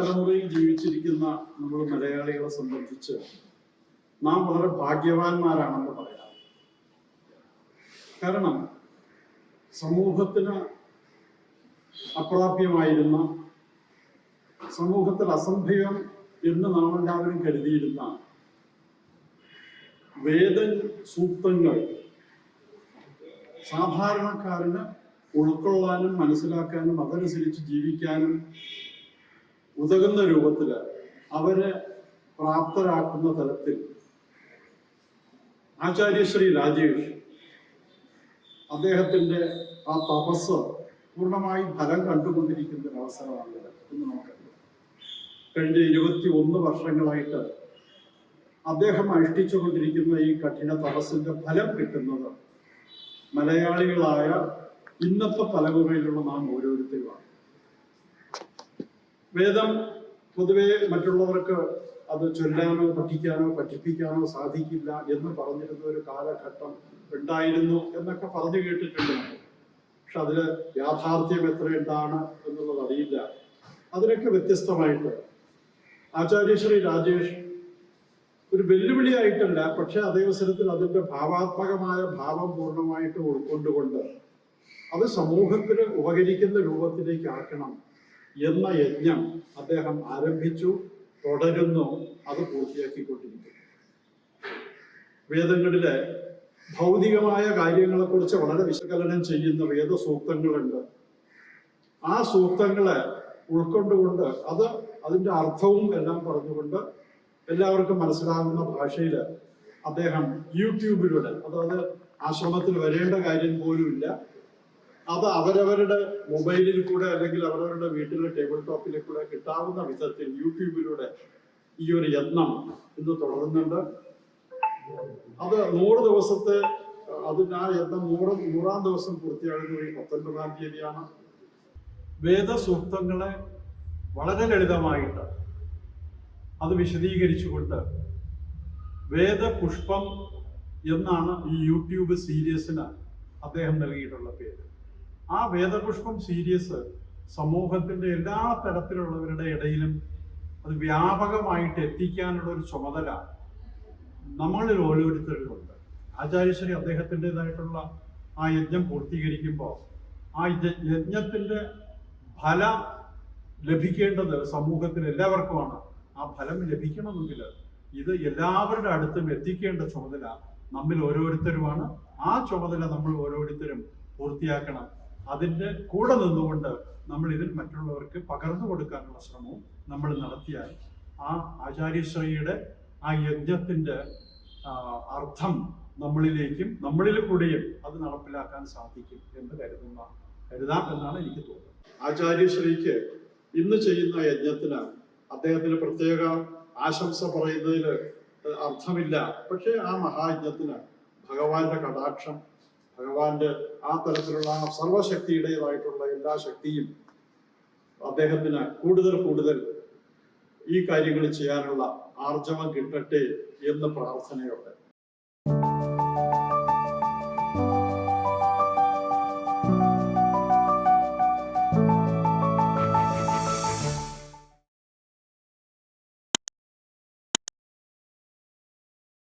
തലമുറയിൽ ജീവിച്ചിരിക്കുന്ന നമ്മൾ മലയാളികളെ സംബന്ധിച്ച് നാം വളരെ ഭാഗ്യവാന്മാരാണെന്ന് പറയാം. കാരണം സമൂഹത്തിന് അപ്രാപ്യമായിരുന്ന സമൂഹത്തിൽ അസംഭവം എന്ന് നാം എല്ലാവരും കരുതിയിരുന്ന വേദ സൂക്തങ്ങൾ സാധാരണക്കാരന് ഉൾക്കൊള്ളാനും മനസ്സിലാക്കാനും അതനുസരിച്ച് ജീവിക്കാനും ഉതകുന്ന രൂപത്തിൽ അവരെ പ്രാപ്തരാക്കുന്ന തലത്തിൽ ആചാര്യശ്രീ രാജേഷ് അദ്ദേഹത്തിന്റെ ആ തപസ് പൂർണമായി ഫലം കണ്ടുകൊണ്ടിരിക്കുന്ന ഒരു അവസരമാണ് എന്ന് നമുക്കറിയാം. കഴിഞ്ഞ ഇരുപത്തി ഒന്ന് വർഷങ്ങളായിട്ട് അദ്ദേഹം അനുഷ്ഠിച്ചുകൊണ്ടിരിക്കുന്ന ഈ കഠിന തപസ്സിന്റെ ഫലം കിട്ടുന്നത് മലയാളികളായ ഇന്നത്തെ തലമുറയിലുള്ള നാം ഓരോരുത്തരുമാണ്. വേദം പൊതുവെ മറ്റുള്ളവർക്ക് അത് ചൊല്ലാനോ പഠിക്കാനോ പഠിപ്പിക്കാനോ സാധിക്കില്ല എന്ന് പറഞ്ഞിരുന്ന ഒരു കാലഘട്ടം ഉണ്ടായിരുന്നു എന്നൊക്കെ പറഞ്ഞു കേട്ടിട്ടുണ്ട്. പക്ഷെ അതിൽ യാഥാർത്ഥ്യം എത്ര എന്താണ് എന്നുള്ളത് അറിയില്ല. അതിനൊക്കെ വ്യത്യസ്തമായിട്ട് ആചാര്യശ്രീ രാജേഷ് ഒരു വെല്ലുവിളിയായിട്ടല്ല പക്ഷെ അതേവസരത്തിൽ അതിന്റെ ഭാവാത്മകമായ ഭാവം പൂർണമായിട്ട് ഉൾക്കൊണ്ടുകൊണ്ട് അത് സമൂഹത്തിന് ഉപകരിക്കുന്ന രൂപത്തിലേക്ക് ആക്കണം. എന്ന യജ്ഞം അദ്ദേഹം ആരംഭിച്ചു തുടരുന്നു അത് പൂർത്തിയാക്കിക്കൊണ്ടിരിക്കുന്നു. വേദങ്ങളിലെ ഭൗതികമായ കാര്യങ്ങളെക്കുറിച്ച് വളരെ വിശകലനം ചെയ്യുന്ന വേദസൂക്തങ്ങളുണ്ട്. ആ സൂക്തങ്ങളെ ഉൾക്കൊണ്ടുകൊണ്ട് അത് അതിന്റെ അർത്ഥവും എല്ലാം പറഞ്ഞുകൊണ്ട് എല്ലാവർക്കും മനസ്സിലാകുന്ന ഭാഷയിൽ അദ്ദേഹം യൂട്യൂബിലൂടെ അതായത് ആശ്രമത്തിൽ വരേണ്ട കാര്യം പോലുമില്ല അത് അവരവരുടെ മൊബൈലിൽ കൂടെ അല്ലെങ്കിൽ അവരവരുടെ വീട്ടിലെ ടേബിൾ ടോപ്പിൽ കൂടെ കിട്ടാവുന്ന വിധത്തിൽ യൂട്യൂബിലൂടെ ഈ ഒരു യത്നം ഇന്ന് തുടരുന്നുണ്ട് അത് നൂറ് ദിവസത്തെ അതിന് ആ യത്നം നൂറ് നൂറാം ദിവസം പൂർത്തിയാകുന്നത് ഈ പത്തൊൻപതാം തീയതിയാണ്. വേദസൂക്തങ്ങളെ വളരെ ലളിതമായിട്ട് അത് വിശദീകരിച്ചുകൊണ്ട് വേദപുഷ്പം എന്നാണ് ഈ യൂട്യൂബ് സീരീസിന് അദ്ദേഹം നൽകിയിട്ടുള്ള പേര്. ആ വേദപുഷ്പം സീരിയസ് സമൂഹത്തിന്റെ എല്ലാ തരത്തിലുള്ളവരുടെ ഇടയിലും അത് വ്യാപകമായിട്ട് എത്തിക്കാനുള്ള ഒരു ചുമതല നമ്മളിൽ ഓരോരുത്തരിലുണ്ട്. ആചാര്യശ്രീ അദ്ദേഹത്തിന്റെതായിട്ടുള്ള ആ യജ്ഞം പൂർത്തീകരിക്കുമ്പോൾ ആ യജ്ഞത്തിന്റെ ഫലം ലഭിക്കേണ്ടത് സമൂഹത്തിൽ എല്ലാവർക്കുമാണ്. ആ ഫലം ലഭിക്കണമെങ്കിൽ ഇത് എല്ലാവരുടെ അടുത്തും എത്തിക്കേണ്ട ചുമതല നമ്മിൽ ഓരോരുത്തരുമാണ്. ആ ചുമതല നമ്മൾ ഓരോരുത്തരും പൂർത്തിയാക്കണം. അതിന്റെ കൂടെ നിന്നുകൊണ്ട് നമ്മൾ ഇതിൽ മറ്റുള്ളവർക്ക് പകർന്നു കൊടുക്കാനുള്ള ശ്രമവും നമ്മൾ നടത്തിയാൽ ആ ആചാര്യശ്രീയുടെ ആ യജ്ഞത്തിന്റെ അർത്ഥം നമ്മളിലേക്കും നമ്മളിൽ കൂടെയും അത് നടപ്പിലാക്കാൻ സാധിക്കും എന്ന് കരുതുന്ന കരുതാം എന്നാണ് എനിക്ക് തോന്നുന്നത്. ആചാര്യശ്രീക്ക് ഇന്ന് ചെയ്യുന്ന യജ്ഞത്തിന് അദ്ദേഹത്തിന് പ്രത്യേക ആശംസ പറയുന്നതിൽ അർത്ഥമില്ല. പക്ഷേ ആ മഹായജ്ഞത്തിന് ഭഗവാന്റെ കടാക്ഷം ഭഗവാന്റെ ആ തരത്തിലുള്ള സർവശക്തിയുടേതായിട്ടുള്ള എല്ലാ ശക്തിയും അദ്ദേഹത്തിന് കൂടുതൽ കൂടുതൽ ഈ കാര്യങ്ങൾ ചെയ്യാനുള്ള ആർജവം കിട്ടട്ടെ എന്ന് പ്രാർത്ഥനയോടെ